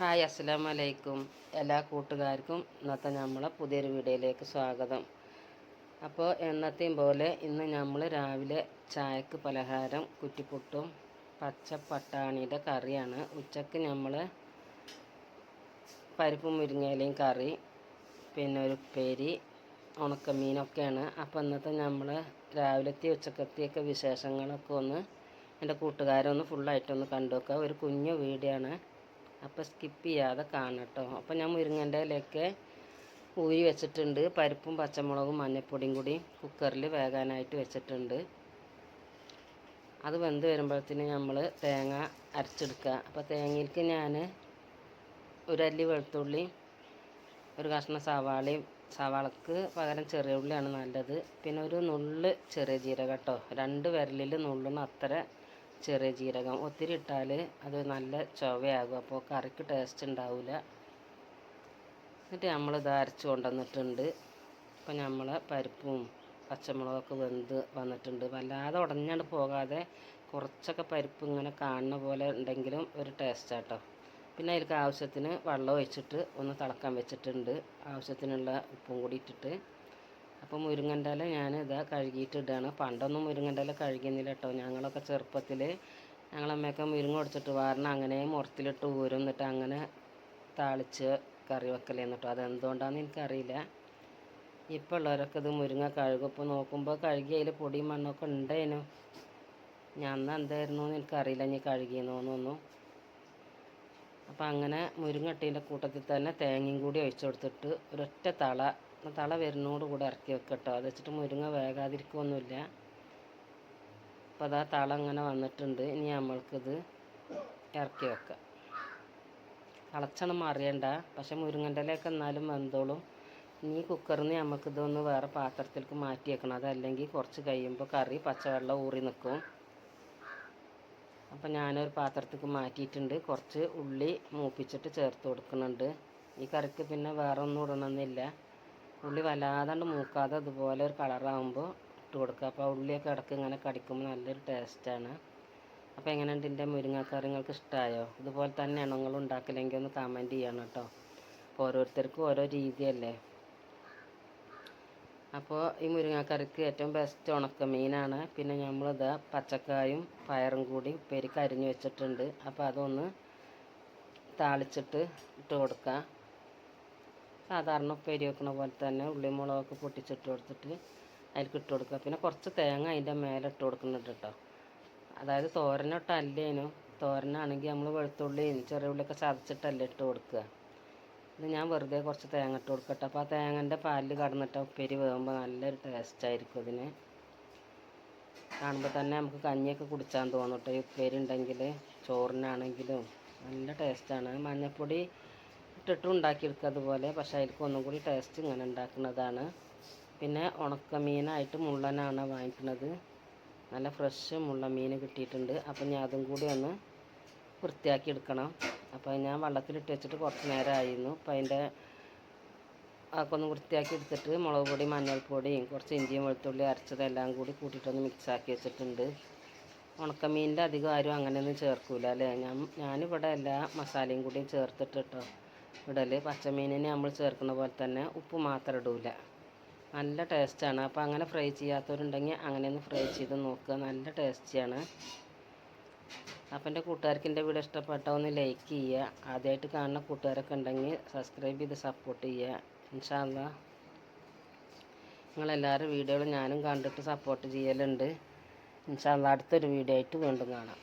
Hi അസ്സലാമു അലൈക്കും എല്ലാ കൂട്ടുകാർക്കും ഇന്നത്തെ നമ്മളെ പുതിയൊരു വീഡിയോയിലേക്ക് സ്വാഗതം. അപ്പോൾ എന്നത്തെയും പോലെ ഇന്ന് നമ്മൾ രാവിലെ ചായക്ക് പലഹാരം കുറ്റിപ്പുട്ടും പച്ച പട്ടാണിയുടെ കറിയാണ്. ഉച്ചയ്ക്ക് നമ്മൾ പരിപ്പും മുരിങ്ങയിലയും കറി പിന്നെ ഒരു ഉപ്പേരി ഉണക്കമീനൊക്കെയാണ്. അപ്പോൾ ഇന്നത്തെ നമ്മൾ രാവിലത്തെ ഉച്ചക്കത്തെയൊക്കെ വിശേഷങ്ങളൊക്കെ ഒന്ന് എന്റെ കൂട്ടുകാരൊന്ന് ഫുള്ളായിട്ടൊന്ന് കണ്ടു വെക്കുക ഒരു കുഞ്ഞു ആണ്. അപ്പോൾ സ്കിപ്പ് ചെയ്യാതെ കാണട്ടോ. അപ്പോൾ ഞാൻ മുരിങ്ങന്റെ ഇലയൊക്കെ ഊരി വെച്ചിട്ടുണ്ട്. പരിപ്പും പച്ചമുളകും മഞ്ഞൾപ്പൊടിയും കൂടി കുക്കറിൽ വേകാനായിട്ട് വെച്ചിട്ടുണ്ട്. അത് വെന്ത് വരുമ്പോഴത്തേന് നമ്മൾ തേങ്ങ അരച്ചെടുക്കുക. അപ്പോൾ തേങ്ങയിലേക്ക് ഞാൻ ഒരു അല്ലി വെളുത്തുള്ളി ഒരു കഷ്ണം സവാളയും സവാളക്ക് പകരം ചെറിയ ഉള്ളിയാണ് നല്ലത്. പിന്നെ ഒരു നുള്ള് ചെറിയ ജീരകം രണ്ട് വിരലിൽ നുള്ളുന്ന അത്ര ചെറിയ ജീരകം ഒത്തിരി ഇട്ടാൽ അത് നല്ല ചൊവയാകും. അപ്പോൾ കറിക്ക് ടേസ്റ്റ് ഉണ്ടാവില്ല എന്നിട്ട് നമ്മൾ ഇത് അരച്ച് കൊണ്ടുവന്നിട്ടുണ്ട്. അപ്പോൾ നമ്മൾ പരിപ്പും പച്ചമുളകൊക്കെ വെന്ത് വന്നിട്ടുണ്ട്. വല്ലാതെ ഉടഞ്ഞാണ്ട് പോകാതെ കുറച്ചൊക്കെ പരിപ്പ് ഇങ്ങനെ കാണുന്ന പോലെ ഉണ്ടെങ്കിലും ഒരു ടേസ്റ്റ് ആട്ടോ. പിന്നെ അതിലേക്ക് ആവശ്യത്തിന് വെള്ളം ഒഴിച്ചിട്ട് ഒന്ന് തിളക്കാൻ വെച്ചിട്ടുണ്ട്. ആവശ്യത്തിനുള്ള ഉപ്പും കൂടി ഇട്ടിട്ട് അപ്പോൾ മുരിങ്ങന്റെ ഞാൻ ഇതാ കഴുകിയിട്ട് ഇടുകയാണ് പണ്ടൊന്നും മുരിങ്ങന്റെ ഇല കഴുകുന്നില്ല കേട്ടോ ഞങ്ങളൊക്കെ ചെറുപ്പത്തിൽ ഞങ്ങളമ്മയൊക്കെ മുരിങ്ങ ഒടിച്ചിട്ട് വാരണം അങ്ങനെ മുറത്തിലിട്ട് ഊരുന്നിട്ട് അങ്ങനെ താളിച്ച് കറി വെക്കലേന്ന് കേട്ടോ അതെന്തുകൊണ്ടാണെന്ന് എനിക്കറിയില്ല. ഇപ്പോൾ ഉള്ളവരൊക്കെ ഇത് മുരിങ്ങ കഴുകും. ഇപ്പോൾ നോക്കുമ്പോൾ കഴുകി അതിൽ പൊടിയും മണ്ണൊക്കെ ഉണ്ടായിരുന്നു ഞാൻ അന്ന് എന്തായിരുന്നു എന്ന് എനിക്കറിയില്ല. ഇനി കഴുകിയെന്നോന്നൊന്നും അപ്പം അങ്ങനെ മുരിങ്ങട്ടീന്റെ കൂട്ടത്തിൽ തന്നെ തേങ്ങയും കൂടി ഒഴിച്ചു കൊടുത്തിട്ട് ഒരൊറ്റ തള തള വരുന്നോട് കൂടെ ഇറക്കി വെക്കട്ടോ. അത് വെച്ചിട്ട് മുരിങ്ങ വേകാതിരിക്കുമൊന്നുമില്ല അപ്പോൾ അതാ തള അങ്ങനെ വന്നിട്ടുണ്ട്. ഇനി നമ്മൾക്കിത് ഇറക്കി വെക്കാം. തിളച്ചണം മറിയണ്ട. പക്ഷെ മുരിങ്ങന്റെ ഇലയൊക്കെ എന്നാലും വെന്തോളും. ഇനി കുക്കറിൽ നിന്ന് നമുക്കിതൊന്ന് വേറെ പാത്രത്തിലേക്ക് മാറ്റി വെക്കണം. അതല്ലെങ്കിൽ കുറച്ച് കഴിയുമ്പോൾ കറി പച്ചവെള്ളം ഊറി നിൽക്കും അപ്പം ഞാനൊരു പാത്രത്തേക്ക് മാറ്റിയിട്ടുണ്ട്. കുറച്ച് ഉള്ളി മൂപ്പിച്ചിട്ട് ചേർത്ത് കൊടുക്കുന്നുണ്ട്. ഈ കറിക്ക് പിന്നെ വേറെ ഒന്നും ഇടണമെന്നില്ല. ഉള്ളി വല്ലാതാണ്ട് മൂക്കാതെ അതുപോലെ ഒരു കളറാകുമ്പോൾ ഇട്ട് കൊടുക്കുക. അപ്പോൾ ഉള്ളിയൊക്കെ ഇടയ്ക്ക് ഇങ്ങനെ കടിക്കുമ്പോൾ നല്ലൊരു ടേസ്റ്റാണ് അപ്പോൾ എങ്ങനെയുണ്ട് എന്റെ മുരിങ്ങക്കറി നിങ്ങൾക്ക് ഇഷ്ടമായോ ഇതുപോലെ തന്നെ നിങ്ങൾ ഉണ്ടാക്കലെങ്കിൽ ഒന്ന് കമന്റ് ചെയ്യണം കേട്ടോ അപ്പോൾ ഓരോരുത്തർക്കും ഓരോ രീതിയല്ലേ. അപ്പോൾ ഈ മുരിങ്ങക്കറിക്ക് ഏറ്റവും ബെസ്റ്റ് ഉണക്കമീനാണ് പിന്നെ നമ്മളിത് പച്ചക്കായും പയറും കൂടി ഉപ്പേരിക്ക് അരിഞ്ഞ് വെച്ചിട്ടുണ്ട്. അപ്പോൾ അതൊന്ന് താളിച്ചിട്ട് ഇട്ട് കൊടുക്കുക സാധാരണ ഉപ്പേരി വെക്കുന്ന പോലെ തന്നെ ഉള്ളി മുളകൊക്കെ പൊട്ടിച്ചിട്ട് കൊടുത്തിട്ട് അതിലേക്ക് ഇട്ട് കൊടുക്കുക. പിന്നെ കുറച്ച് തേങ്ങ അതിന്റെ മേലെ ഇട്ട് കൊടുക്കുന്നുണ്ട് കേട്ടോ. അതായത് തോരനിട്ടല്ലേനു തോരനാണെങ്കിൽ നമ്മൾ വെളുത്തുള്ളിയും ചെറിയ ഉള്ളിയൊക്കെ ചതച്ചിട്ടല്ലേ ഇട്ട് കൊടുക്കുക. ഇത് ഞാൻ വെറുതെ കുറച്ച് തേങ്ങ ഇട്ട് കൊടുക്കട്ടെ അപ്പോൾ ആ തേങ്ങന്റെ പാലിൽ കടന്നിട്ട് ഉപ്പേരി വേകുമ്പോൾ നല്ലൊരു ടേസ്റ്റ് ആയിരിക്കും ഇതിന്. കാണുമ്പോൾ തന്നെ നമുക്ക് കഞ്ഞിയൊക്കെ കുടിച്ചാൻ തോന്നും കേട്ടോ. ഈ ഉപ്പേരി ഉണ്ടെങ്കിൽ ചോറിനാണെങ്കിലും നല്ല ടേസ്റ്റാണ് മഞ്ഞൾപ്പൊടി ഇട്ടിട്ടും ഉണ്ടാക്കിയെടുക്കുക അതുപോലെ. പക്ഷേ അതിലേക്ക് ഒന്നും കൂടി ടേസ്റ്റ് ഇങ്ങനെ ഉണ്ടാക്കുന്നതാണ്. പിന്നെ ഉണക്കമീനായിട്ട് മുള്ളനാണ് വാങ്ങിക്കുന്നത്. നല്ല ഫ്രഷ് മുള്ള മീൻ കിട്ടിയിട്ടുണ്ട്. അപ്പം ഞാൻ അതും കൂടി ഒന്ന് വൃത്തിയാക്കി എടുക്കണം. അപ്പോൾ ഞാൻ വെള്ളത്തിലിട്ട് വെച്ചിട്ട് കുറച്ച് നേരമായിരുന്നു. അപ്പോൾ അതിന്റെ അതൊക്കെ ഒന്ന് വൃത്തിയാക്കി എടുത്തിട്ട് മുളക് പൊടി മഞ്ഞൾപ്പൊടിയും കുറച്ച് ഇഞ്ചിയും വെളുത്തുള്ളി അരച്ചതെല്ലാം കൂടി കൂട്ടിയിട്ടൊന്ന് മിക്സാക്കി വെച്ചിട്ടുണ്ട്. ഉണക്കമീനിന്റെ അധികം ആരും അങ്ങനെയൊന്നും ചേർക്കൂല അല്ലേ? ഞാൻ ഞാനിവിടെ എല്ലാ മസാലയും കൂടി ചേർത്തിട്ട് കേട്ടോ. ഇടൽ പച്ചമീനിന് നമ്മൾ ചേർക്കുന്ന പോലെ തന്നെ ഉപ്പ് മാത്രം ഇടൂല. നല്ല ടേസ്റ്റാണ് അപ്പോൾ അങ്ങനെ ഫ്രൈ ചെയ്യാത്തവരുണ്ടെങ്കിൽ അങ്ങനെ ഒന്ന് ഫ്രൈ ചെയ്ത് നോക്കുക. നല്ല ടേസ്റ്റിയാണ് അപ്പം എന്റെ കൂട്ടുകാർക്ക് എന്റെ വീഡിയോ ഇഷ്ടപ്പെട്ടാൽ ഒന്ന് ലൈക്ക് ചെയ്യുക. ആദ്യമായിട്ട് കാണുന്ന കൂട്ടുകാരൊക്കെ ഉണ്ടെങ്കിൽ സബ്സ്ക്രൈബ് ചെയ്ത് സപ്പോർട്ട് ചെയ്യുക. ഇൻഷാല്ല നിങ്ങളെല്ലാവരും വീഡിയോകൾ ഞാനും കണ്ടിട്ട് സപ്പോർട്ട് ചെയ്യലുണ്ട്. ഇൻഷാല്ല അടുത്തൊരു വീഡിയോ ആയിട്ട് വീണ്ടും കാണാം.